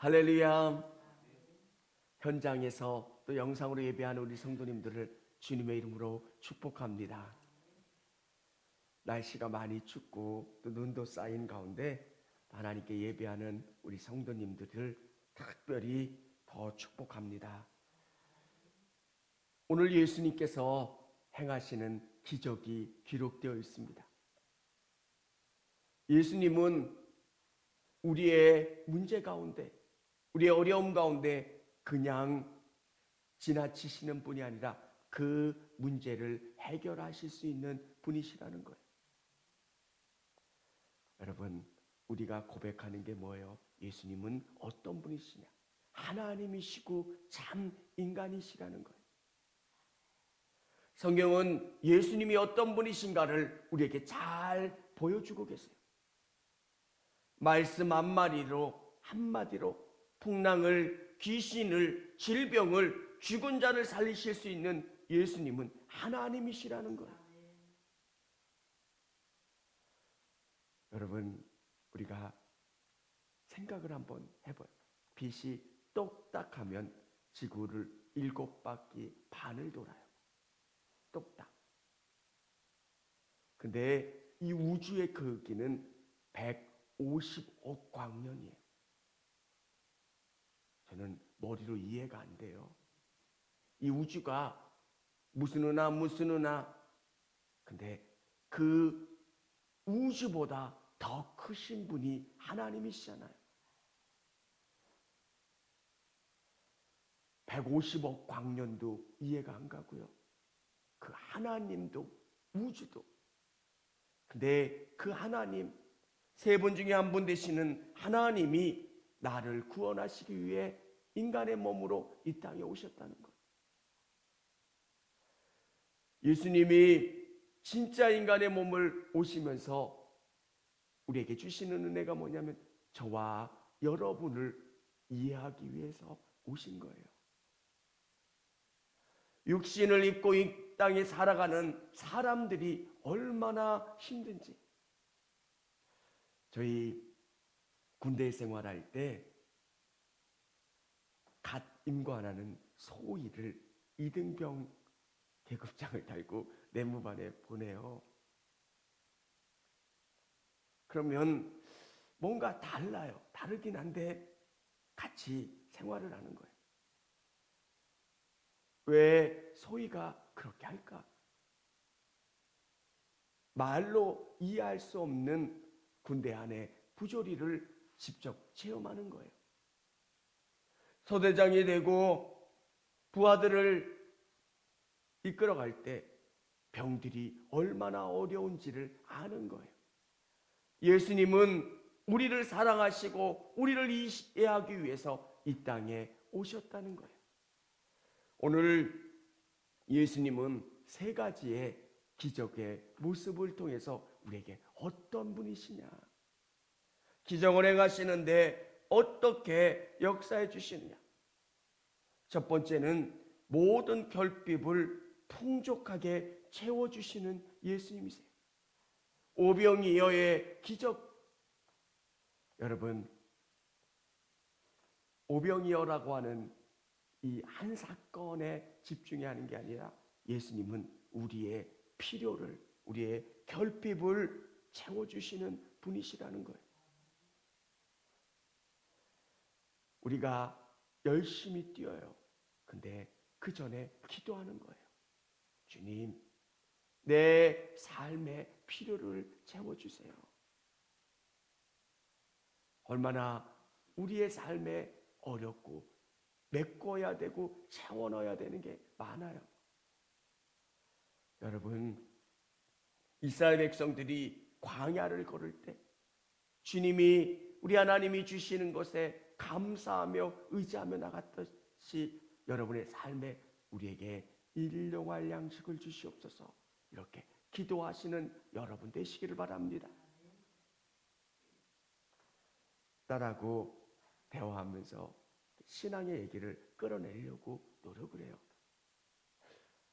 할렐루야. 현장에서 또 영상으로 예배하는 우리 성도님들을 주님의 이름으로 축복합니다. 날씨가 많이 춥고 또 눈도 쌓인 가운데 하나님께 예배하는 우리 성도님들을 특별히 더 축복합니다. 오늘 예수님께서 행하시는 기적이 기록되어 있습니다. 예수님은 우리의 문제 가운데, 우리의 어려움 가운데 그냥 지나치시는 분이 아니라 그 문제를 해결하실 수 있는 분이시라는 거예요. 여러분, 우리가 고백하는 게 뭐예요? 예수님은 어떤 분이시냐? 하나님이시고 참 인간이시라는 거예요. 성경은 예수님이 어떤 분이신가를 우리에게 잘 보여주고 계세요. 말씀 한마디로 한마디로 풍랑을 귀신을 질병을 죽은 자를 살리실 수 있는 예수님은 하나님이시라는 거예요. 여러분 우리가 생각을 한번 해봐요. 빛이 똑딱하면 지구를 일곱 바퀴 반을 돌아요. 똑딱. 근데 이 우주의 크기는 150억 광년이에요. 머리로 이해가 안 돼요. 이 우주가 무슨 은하 무슨 은하 근데 그 우주보다 더 크신 분이 하나님이시잖아요. 150억 광년도 이해가 안 가고요. 그 하나님도 우주도 근데 그 하나님 세 분 중에 한 분 되시는 하나님이 나를 구원하시기 위해 인간의 몸으로 이 땅에 오셨다는 것. 예수님이 진짜 인간의 몸을 오시면서 우리에게 주시는 은혜가 뭐냐면 저와 여러분을 이해하기 위해서 오신 거예요. 육신을 입고 이 땅에 살아가는 사람들이 얼마나 힘든지. 저희 군대 생활할 때 갓 임관하는 소위를 이등병 계급장을 달고 내무반에 보내요. 그러면 뭔가 달라요. 다르긴 한데 같이 생활을 하는 거예요. 왜 소위가 그렇게 할까? 말로 이해할 수 없는 군대 안에 부조리를 직접 체험하는 거예요. 소대장이 되고 부하들을 이끌어갈 때 병들이 얼마나 어려운지를 아는 거예요. 예수님은 우리를 사랑하시고 우리를 이해하기 위해서 이 땅에 오셨다는 거예요. 오늘 예수님은 세 가지의 기적의 모습을 통해서 우리에게 어떤 분이시냐, 기적을 행하시는데 어떻게 역사해 주시느냐. 첫 번째는 모든 결핍을 풍족하게 채워주시는 예수님이세요. 오병이어의 기적. 여러분, 오병이어라고 하는 이 한 사건에 집중하는 게 아니라 예수님은 우리의 필요를, 우리의 결핍을 채워주시는 분이시라는 거예요. 우리가 열심히 뛰어요. 근데 그 전에 기도하는 거예요. 주님, 내 삶의 필요를 채워주세요. 얼마나 우리의 삶에 어렵고 메꿔야 되고 채워 넣어야 되는 게 많아요. 여러분, 이스라엘 백성들이 광야를 걸을 때 주님이 우리 하나님이 주시는 것에 감사하며 의지하며 나갔듯이 여러분의 삶에 우리에게 일용할 양식을 주시옵소서 이렇게 기도하시는 여러분 되시기를 바랍니다. 딸하고 대화하면서 신앙의 얘기를 끌어내려고 노력을 해요.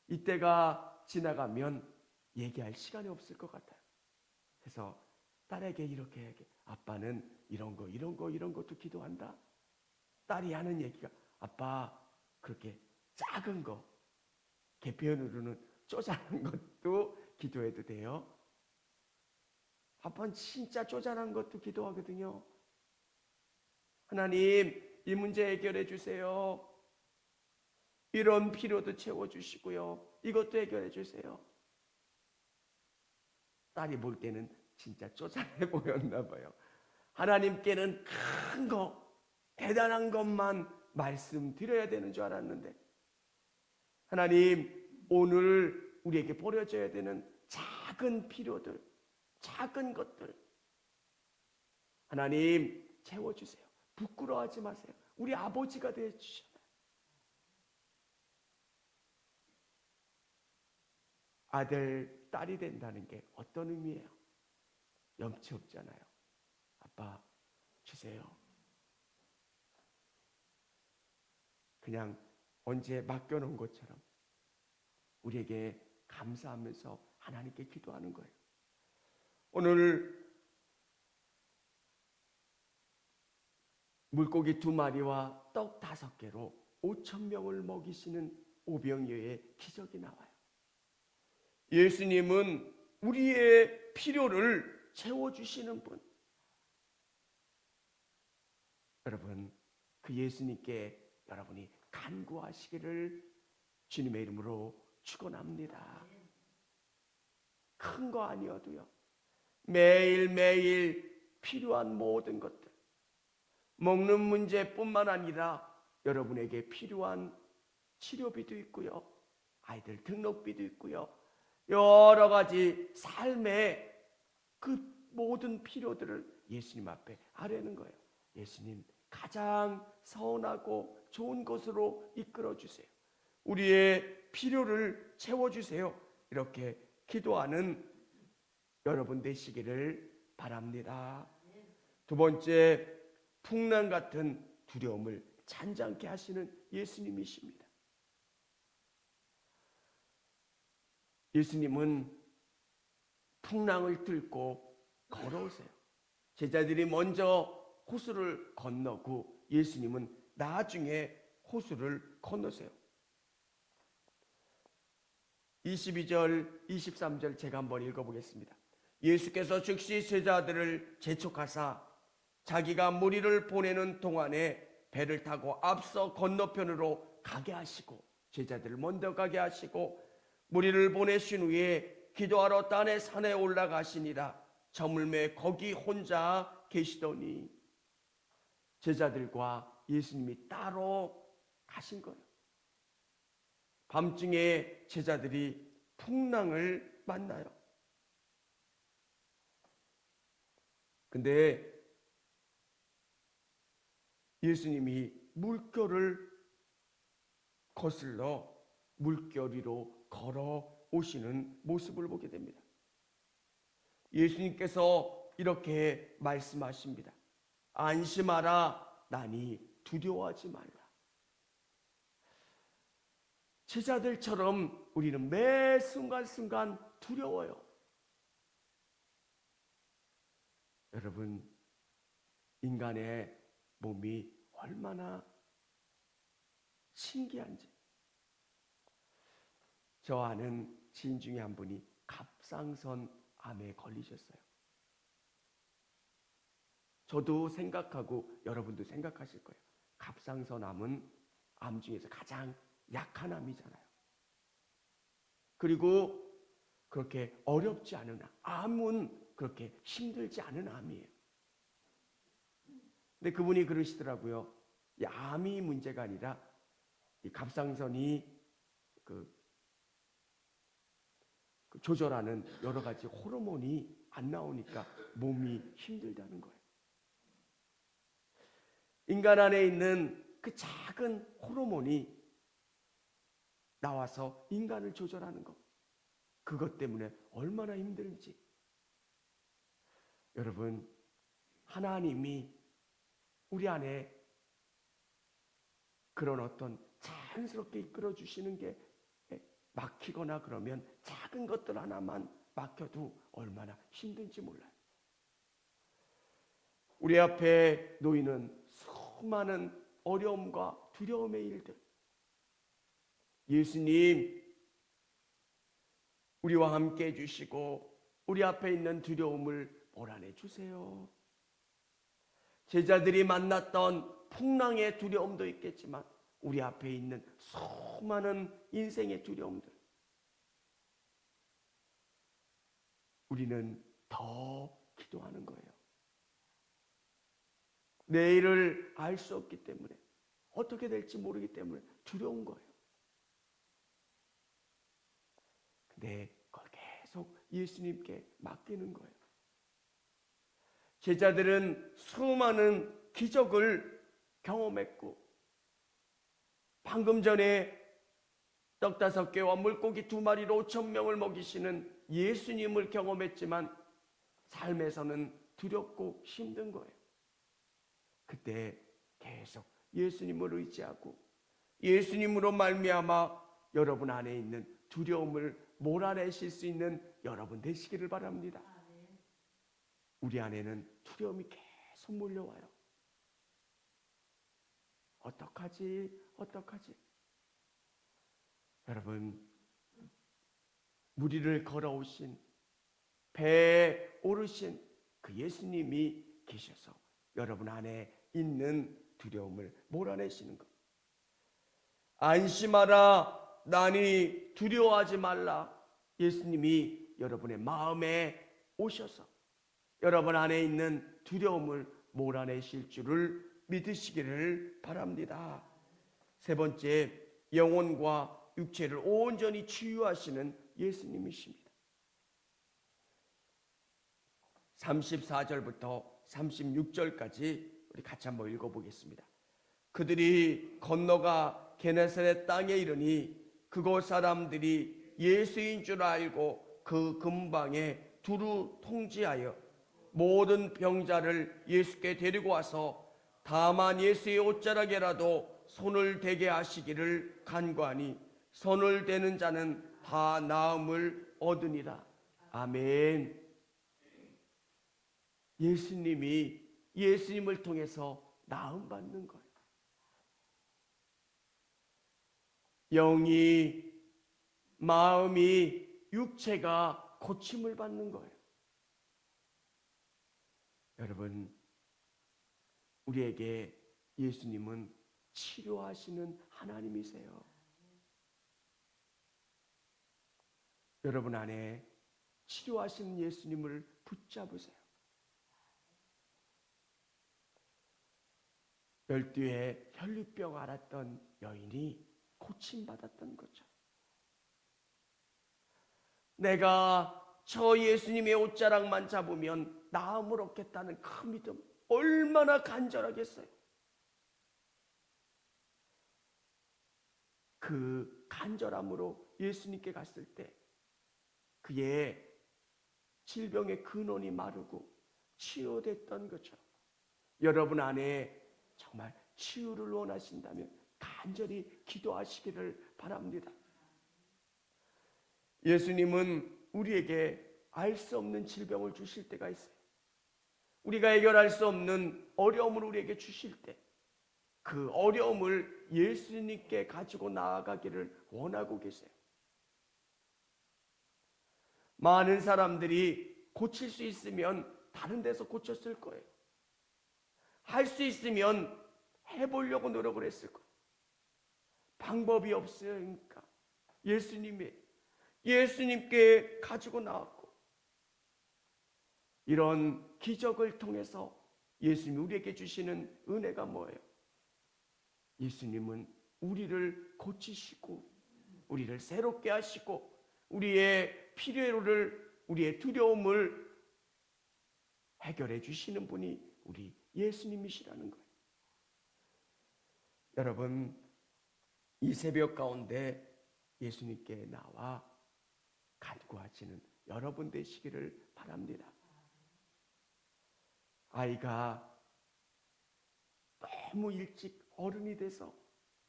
이때가 지나가면 얘기할 시간이 없을 것 같아요. 그래서 딸에게 이렇게 얘기, 아빠는 이런 거, 이런 거, 이런 것도 기도한다. 딸이 하는 얘기가 아빠 그렇게 작은 거 개편으로는 쪼잔한 것도 기도해도 돼요. 아빠는 진짜 쪼잔한 것도 기도하거든요. 하나님 이 문제 해결해 주세요. 이런 필요도 채워 주시고요. 이것도 해결해 주세요. 딸이 볼 때는 진짜 쪼잔해 보였나 봐요. 하나님께는 큰 거, 대단한 것만 말씀드려야 되는 줄 알았는데 하나님 오늘 우리에게 버려져야 되는 작은 필요들, 작은 것들 하나님 채워주세요. 부끄러워하지 마세요. 우리 아버지가 되어 주셨나요? 아들, 딸이 된다는 게 어떤 의미예요? 염치 없잖아요. 아빠 주세요. 그냥 언제 맡겨놓은 것처럼 우리에게 감사하면서 하나님께 기도하는 거예요. 오늘 물고기 두 마리와 떡 다섯 개로 오천 명을 먹이시는 오병이어의 기적이 나와요. 예수님은 우리의 필요를 채워주시는 분. 여러분, 그 예수님께 여러분이 간구하시기를 주님의 이름으로 축원합니다. 큰 거 아니어도요. 매일매일 필요한 모든 것들. 먹는 문제뿐만 아니라 여러분에게 필요한 치료비도 있고요. 아이들 등록비도 있고요. 여러 가지 삶의 그 모든 필요들을 예수님 앞에 아뢰는 거예요. 예수님 가장 서운하고 좋은 것으로 이끌어 주세요. 우리의 필요를 채워 주세요. 이렇게 기도하는 여러분 되시기를 바랍니다. 두 번째 풍랑 같은 두려움을 잔잔케 하시는 예수님이십니다. 예수님은 풍랑을 뚫고 걸어오세요. 제자들이 먼저 호수를 건너고 예수님은 나중에 호수를 건너세요. 22절, 23절 제가 한번 읽어보겠습니다. 예수께서 즉시 제자들을 재촉하사 자기가 무리를 보내는 동안에 배를 타고 앞서 건너편으로 가게 하시고 제자들을 먼저 가게 하시고 무리를 보내신 후에 기도하러 딴의 산에 올라가시니라 저물매 거기 혼자 계시더니 제자들과 예수님이 따로 가신 거예요. 밤중에 제자들이 풍랑을 만나요. 근데 예수님이 물결을 거슬러 물결 위로 걸어 오시는 모습을 보게 됩니다. 예수님께서 이렇게 말씀하십니다. 안심하라, 나니 두려워하지 말라. 제자들처럼 우리는 매 순간순간 두려워요. 여러분, 인간의 몸이 얼마나 신기한지. 저 아는 지인 중에 한 분이 갑상선 암에 걸리셨어요. 저도 생각하고 여러분도 생각하실 거예요. 갑상선 암은 암 중에서 가장 약한 암이잖아요. 그리고 그렇게 어렵지 않은 암, 암은 그렇게 힘들지 않은 암이에요. 근데 그분이 그러시더라고요. 이 암이 문제가 아니라 이 갑상선이 그, 그 조절하는 여러 가지 호르몬이 안 나오니까 몸이 힘들다는 거예요. 인간 안에 있는 그 작은 호르몬이 나와서 인간을 조절하는 것. 그것 때문에 얼마나 힘든지. 여러분, 하나님이 우리 안에 그런 어떤 자연스럽게 이끌어 주시는 게 막히거나 그러면 작은 것들 하나만 막혀도 얼마나 힘든지 몰라요. 우리 앞에 놓이는 수많은 어려움과 두려움의 일들. 예수님, 우리와 함께 해주시고, 우리 앞에 있는 두려움을 몰아내 주세요. 제자들이 만났던 풍랑의 두려움도 있겠지만, 우리 앞에 있는 수많은 인생의 두려움들. 우리는 더 기도하는 거예요. 내일을 알 수 없기 때문에 어떻게 될지 모르기 때문에 두려운 거예요. 근데 그걸 계속 예수님께 맡기는 거예요. 제자들은 수많은 기적을 경험했고 방금 전에 떡 다섯 개와 물고기 두 마리로 오천 명을 먹이시는 예수님을 경험했지만 삶에서는 두렵고 힘든 거예요. 그때 계속 예수님을 의지하고 예수님으로 말미암아 여러분 안에 있는 두려움을 몰아내실 수 있는 여러분 되시기를 바랍니다. 우리 안에는 두려움이 계속 몰려와요. 어떡하지? 어떡하지? 여러분, 무리를 걸어오신 배에 오르신 그 예수님이 계셔서 여러분 안에 있는 두려움을 몰아내시는 것. 안심하라, 나니 두려워하지 말라. 예수님이 여러분의 마음에 오셔서 여러분 안에 있는 두려움을 몰아내실 줄을 믿으시기를 바랍니다. 세 번째, 영혼과 육체를 온전히 치유하시는 예수님이십니다. 34절부터 36절까지 우리 같이 한번 읽어보겠습니다. 그들이 건너가 게네사렛 땅에 이르니 그곳 사람들이 예수인 줄 알고 그 근방에 두루 통지하여 모든 병자를 예수께 데리고 와서 다만 예수의 옷자락에라도 손을 대게 하시기를 간구하니 손을 대는 자는 다 나음을 얻으니라. 아멘. 예수님이 예수님을 통해서 나음 받는 거예요. 영이 마음이 육체가 고침을 받는 거예요. 여러분 우리에게 예수님은 치료하시는 하나님이세요. 여러분 안에 치료하시는 예수님을 붙잡으세요. 열두에 혈류병 앓았던 여인이 고침받았던 거죠. 내가 저 예수님의 옷자락만 잡으면 나음을 얻겠다는 그 믿음 얼마나 간절하겠어요. 그 간절함으로 예수님께 갔을 때 그의 질병의 근원이 마르고 치유됐던 거죠. 여러분 안에 정말 치유를 원하신다면 간절히 기도하시기를 바랍니다. 예수님은 우리에게 알 수 없는 질병을 주실 때가 있어요. 우리가 해결할 수 없는 어려움을 우리에게 주실 때, 그 어려움을 예수님께 가지고 나아가기를 원하고 계세요. 많은 사람들이 고칠 수 있으면 다른 데서 고쳤을 거예요. 할 수 있으면 해보려고 노력을 했을 거예요. 방법이 없으니까 예수님이 예수님께 가지고 나왔고 이런 기적을 통해서 예수님이 우리에게 주시는 은혜가 뭐예요? 예수님은 우리를 고치시고 우리를 새롭게 하시고 우리의 필요를 우리의 두려움을 해결해 주시는 분이 우리 예수님이시라는 거예요. 여러분 이 새벽 가운데 예수님께 나와 간구하시는 여러분 되시기를 바랍니다. 아이가 너무 일찍 어른이 돼서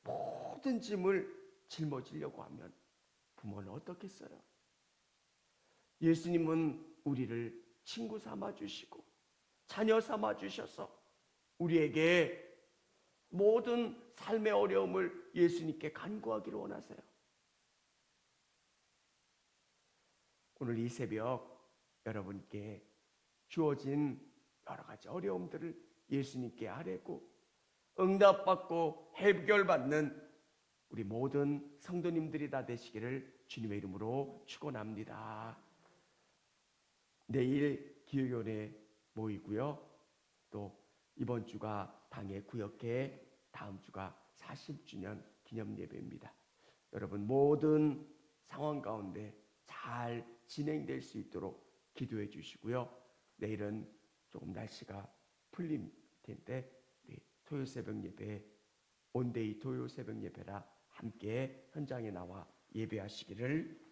모든 짐을 짊어지려고 하면 부모는 어떻겠어요? 예수님은 우리를 친구 삼아 주시고 자녀 삼아 주셔서 우리에게 모든 삶의 어려움을 예수님께 간구하기를 원하세요. 오늘 이 새벽 여러분께 주어진 여러 가지 어려움들을 예수님께 아뢰고 응답받고 해결받는 우리 모든 성도님들이 다 되시기를 주님의 이름으로 축원합니다. 내일 기요연에 모이고요. 또 이번 주가 당의 구역회 다음 주가 40주년 기념 예배입니다. 여러분 모든 상황 가운데 잘 진행될 수 있도록 기도해 주시고요. 내일은 조금 날씨가 풀릴 텐데 우리 토요 새벽 예배 온데이 토요 새벽 예배라 함께 현장에 나와 예배하시기를.